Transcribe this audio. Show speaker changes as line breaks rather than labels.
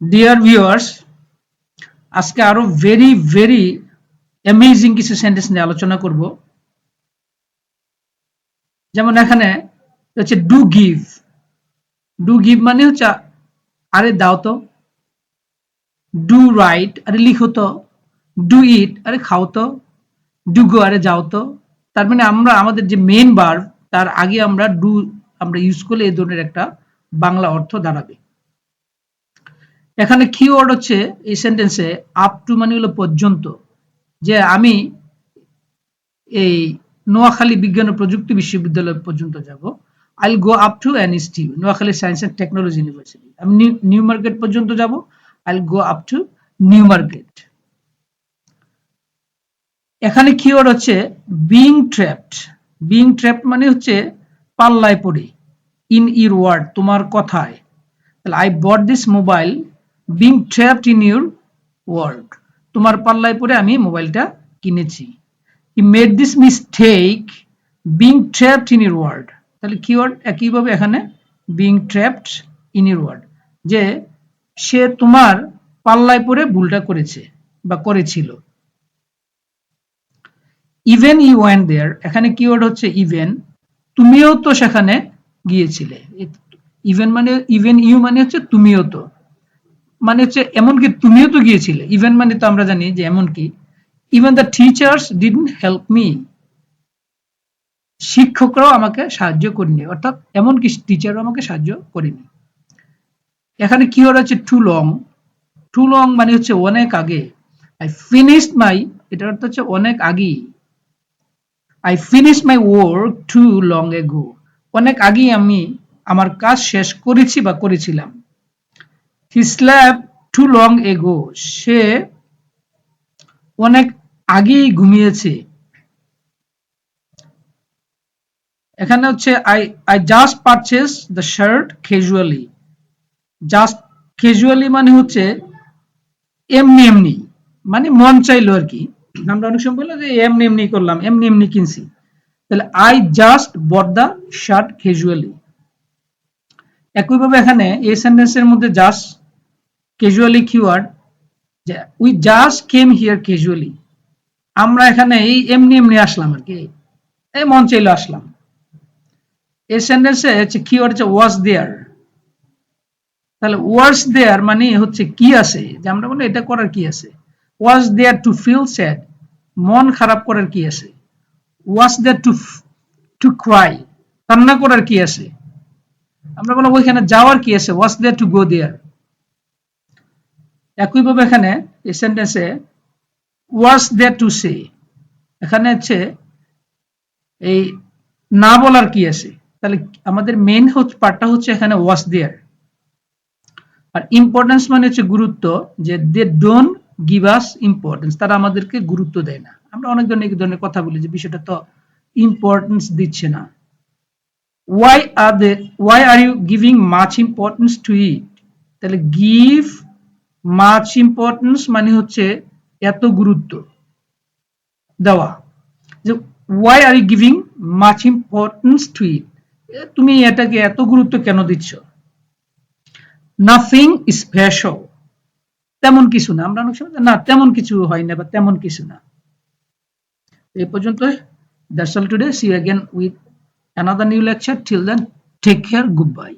Deer viewers আজকে আরও very very amazing কিছু সেন্টেন্স নিয়ে আলোচনা করব। যেমন এখানে হচ্ছে ডু গিভ ডু গিভ মানে হচ্ছে, আরে দাও তো। ডু রাইট আরে লিখো তো। ডু ইট আরে খাও তো। ডু গো আরে যাও তো। তার মানে আমরা, আমাদের যে মেন বার তার আগে আমরা ডু আমরা ইউজ করলে এই ধরনের একটা বাংলা অর্থ দাঁড়াবে। এখানে কিওয়ার্ড হচ্ছে এই সেন্টেন্সে আপ টু মানে হলো পর্যন্ত। যে আমি এই নোয়াখালী বিজ্ঞান ও প্রযুক্তি বিশ্ববিদ্যালয় পর্যন্ত যাব। I go up to NSTU Noakhali science and technology university আমি নিউ মার্কেট পর্যন্ত যাব। I go up to new market. এখানে কিওয়ার্ড হচ্ছে বিং ট্র্যাপড বিং ট্র্যাপড মানে হচ্ছে পাল্লায় পড়ে। ইন ইর ওয়ার্ড তোমার কথায়। তাহলে I bought this mobile being trapped in your word তোমার পাল্লায় পড়ে আমি মোবাইলটা কিনেছি। He made this mistake being trapped in your word তাহলে কিওয়ার্ড একইভাবে এখানে being trapped in your word যে সে তোমার পাল্লায় পড়ে ভুলটা করেছে বা করেছিল। ইভেন ইউ ওয়েন দেয়ার এখানে কিওয়ার্ড হচ্ছে ইভেন তুমিও তো সেখানে গিয়েছিলে। ইভেন মানে ইভেন ইউ মানে হচ্ছে তুমিও তো। মানে হচ্ছে এমনকি তুমিও তো গিয়েছিলে। ইভেন মানে তো আমরা জানি যে এমনকি even the teachers didn't help me শিক্ষকরাও আমাকে সাহায্য করেনি, অর্থাৎ এমনকি টিচারও আমাকে সাহায্য করেনি। এখানে কি হচ্ছে টু লং টু লং মানে হচ্ছে অনেক আগে। আই ফিনিশড মাই এটার অর্থ হচ্ছে অনেক আগেই। I finish my work too long ago অনেক আগেই আমি আমার কাজ শেষ করেছি বা করেছিলাম। হি স্ল্যাপ টু লং এগো সে অনেক আগেই ঘুমিয়েছে। এখানে হচ্ছে I I just purchase the shirt casually just casually মানে হচ্ছে, এমনি এমনি মানে মন চাইলো আর কি। আমরা অনেক সময় বললাম যে, এমনি এমনি করলাম, এমনি এমনি কিনছি। তাহলে I just bought the shirt casually একইভাবে এখানে এই সেন্টেন্সের মধ্যে just casually keyword we just came here casually আমরা এখানে এই এমনি এমনি আসলাম আর কি, এই মন চাইলো আসলাম। এই সেন্টেন্সে হচ্ছে কিওয়ার্ড হচ্ছে ওয়াজ দেয়ার তাহলে ওয়াজ দেয়ার মানে হচ্ছে কি আছে? যে আমরা বলি এটা করার কি আছে? Was there to feel sad মন খারাপ করার কি আছে? Was there to to cry কান্না করার কি আছে? আমরা বললাম ওইখানে যাওয়ার কি আছে? ওয়াজ দেয়ার টু গো দেয়ার একইভাবে এখানে এই সেন্টেন্সে ওয়াজ দেয়ার টু সে এখানে হচ্ছে এই না বলার কি আছে? তাহলে আমাদের মেইন পার্টটা হচ্ছে এখানে ওয়াজ দেয়ার আর ইম্পর্টেন্স মানে হচ্ছে গুরুত্ব, যে they don't give us importance তারা আমাদেরকে গুরুত্ব দেয় না। আমরা অনেক ধরনের ধরনের কথা বলি যে বিষয়টা তো ইম্পর্টেন্স দিচ্ছে না। Why are they why are you giving much importance to it তাহলে গিভ মাচ ইম্পর্টেন্স মানে হচ্ছে এত গুরুত্ব দেওয়া। যে why are you giving much importance to it তুমি এটাকে এত গুরুত্ব কেন দিচ্ছ? নাথিং স্পেশাল তেমন কিছু না। আমরা অনেক সময় না, তেমন কিছু হয় না বা তেমন কিছু না। এই পর্যন্ত। That's all today see again with another new lecture till then take care good bye